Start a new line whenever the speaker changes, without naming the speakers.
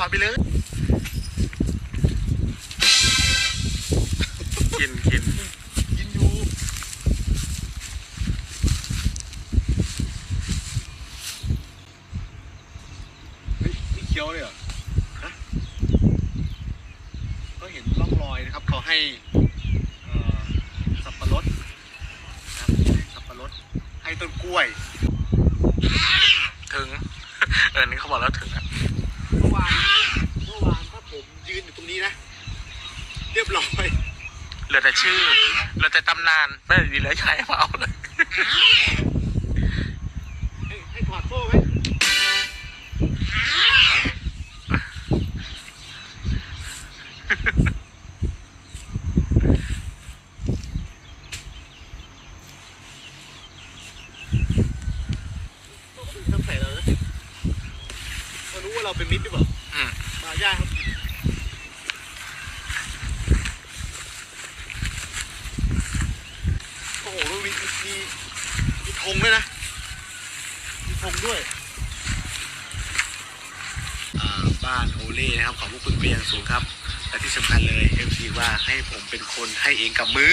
อดไปเลย กินกิน
กินอยู่ เฮ้ยนี่เคี้ยวเลยเหรอ
ก็เห็นร่องรอยนะครับ เขาให้เอ่อสับปะรดนะครับสับปะรดให้ต้นกล้วย ถึง เออนี่เขาบอกแล้วถึงอะ
เมื่อวานเมื่อวานถ้าผมยืนอยู่ตรงนี้นะ เรียบร้อย
เหลือแต่ชื่อเหลือแต่ตำนานไม่ดีแล้วใช้มาเอาเลย
ให้ให้ถอดโซ่ไหมทำใส่เรานะ เราเป็นมิตรหรือเปล่า
อืม
มาย่าครับโอ้โหแล้วมีมีมีธงด้วยนะมีธงด้วย
อ่าบ้านโอเล่นะครับขอบพระคุณเป็นอย่างสูงครับ และที่สำคัญเลยเอฟซีว่าให้ผมเป็นคนให้เองกับมือ